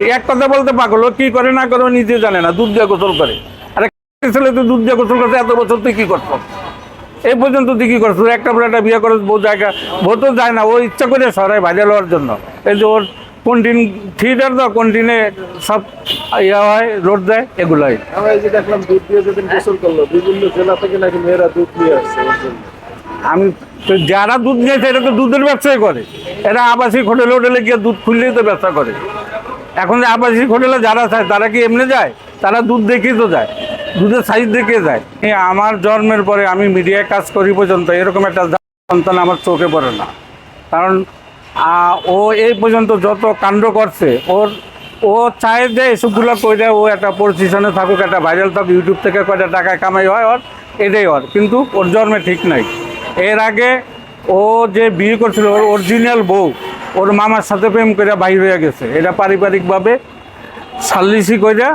এক কথা বলতে পাগল কি করে না করে নিজে জানে না দুধ দিয়ে গোসল করে। আরে ছেলে তো দুধ দিয়ে গোসল করতে এত বছর তুই কি করতো এই পর্যন্ত তুই কি করছ? একটা পরে একটা বিয়ে করে বউ জায়গা বউ তো যায় না ও ইচ্ছা করে সরাই ভাইরাল হওয়ার জন্য। এই যে ওর কন্টিন থিয়েটার তো কন্টিনে সব ইয়া হয় রোড দেয় এগুলাই। আমরা এই যে দেখলাম দুধ দিয়ে যেদিন গোসল করল বিভিন্ন জেলা থেকে নাকি মেয়েরা দুধ নিয়ে আসছে আমি তো যারা দুধ নিয়েছে এটা তো দুধের ব্যবসাই করে। এরা আবাসিক হোটেলে হোটেলে গিয়ে দুধ খুললেই তো ব্যবসা করে। এখন যে আবাসিক হোটেলে যারা চায়, তারা কি এমনি যায়? তারা দুধ দেখেই তো যায়। দুধের সাইজ দেখে যায়। আমার জন্মের পরে আমি মিডিয়ায় কাজ করি পর্যন্ত, এরকম একটা সন্তান আমার চোখে পড়ে না। কারণ ও এই পর্যন্ত যত কাণ্ড করছে, ওর, ও চায় যে এসবগুলো করে ও একটা পজিশনে থাকুক, একটা ভাইরাল থাকুক ইউটিউব থেকে কয়টা টাকা কামাই হয় ওর, এটাই ওর। কিন্তু ওর জন্মে ঠিক নাই। এর আগে ও যে বিয়ে করছিল, ওর অরিজিনাল বউ ওর মামার সাথে প্রেম করে বাইর হয়ে গেছে। এটা পারিবারিকভাবে সাল্লিশি কইরা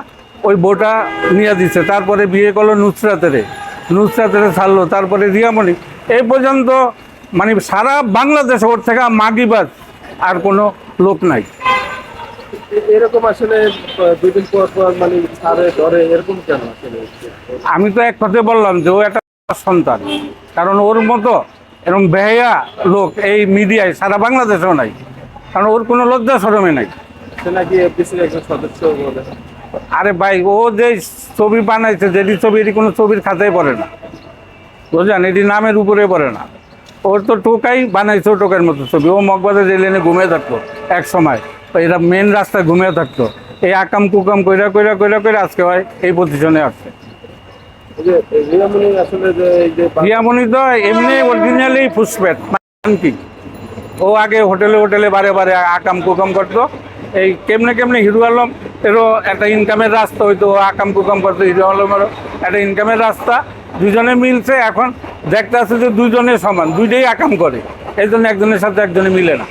ওই বউটা নিয়ে দিচ্ছে তারপরে বিয়ে করল নুসরাতেরে। নুসরাতেরে ছাড়লো। তারপরে রিয়ামণি। এই পর্যন্ত মানে সারা বাংলাদেশে ওর থেকে মাগিবাজ আর কোনো লোক নাই। এরকম আসলে দুদিন পর পর মানে ছাড়ে ধরে এরকম কেন আমি তো এক কথায় বললাম যে ও একটা সন্তান। কারণ ওর মতো এরকম বেহায়া লোক এই মিডিয়ায় সারা বাংলাদেশেও নাই। কারণ ওর কোনো লজ্জা সরমে নাই। আরে ভাই ও যে ছবি বানাইছে যেটি ছবি এটি কোনো ছবির খাতায় পড়ে না। বুঝলেন? এটি নামের উপরে পড়ে না। ওর তো টোকাই বানাইছে ও টোকার মতো ছবি। ও মগবাজার রেল লাইনে ঘুমিয়ে থাকতো এক সময়। এরা মেন রাস্তায় ঘুমিয়ে থাকতো। এই আকাম কুকাম কইরা কইরা কইরা কইরা আজকে হয় এই পজিশনে আসছে। রিয়ামণি তো এমনি অরিজিনালি ফুসপেট কি? ও আগে হোটেলে হোটেলে বারে বারে আকাম কুকাম করতো। এই কেমনে কেমনে হিরো আলম এরও একটা ইনকামের রাস্তা হইতো ও আকাম কুকাম করতো হিরো আলমেরও একটা ইনকামের রাস্তা। দুজনে মিলছে এখন দেখতে আছে যে দুজনে সমান দুইটাই আকাম করে। এই জন্য একজনের সাথে একজনে মিলে না।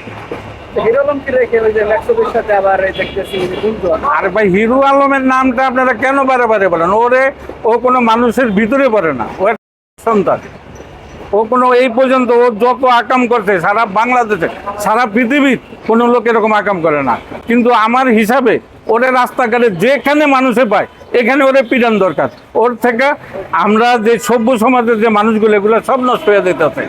আর ভাই হিরো আলমের নামটা আপনারা কেন বারে বারে বলেন? ওরে ও কোনো মানুষের ভিতরে পড়ে না ও সন্তান। ও কোনো এই পর্যন্ত ও যত আকাম করছে, সারা বাংলাদেশে, সারা পৃথিবীর কোনো লোক এরকম আকাম করে না। কিন্তু আমার হিসাবে ওরে রাস্তাঘাটে যেখানে মানুষে পায়, এখানে ওরে পিটান দরকার। ওর থেকে আমরা যে সভ্য সমাজের যে মানুষগুলো, এগুলো সব নষ্ট হয়ে যেতেছে।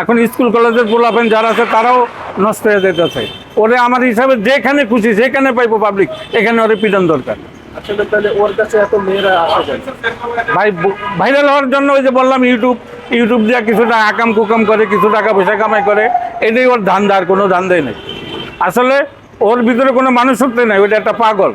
এখন স্কুল কলেজের পোলাপেন যারা আছে, তারাও নষ্ট হয়ে যেতেছে। ওরে আমার হিসাবে যেখানে খুশি, যেখানে পাইবো পাবলিক এখানে ওরে পিটান দরকার। আসলে তাহলে ওর কাছে এত মেয়েরা আসে ভাই ভাইরাল হওয়ার জন্য ওই যে বললাম ইউটিউব ইউটিউব দিয়ে কিছুটা আকাম কুকাম করে, কিছু টাকা পয়সা কামাই করে, এটাই ওর ধান্দা, আর কোনো ধান্দাই নেই। আসলে ওর ভিতরে কোনো মানুষ মানুষত্ব নাই, ওইটা একটা পাগল।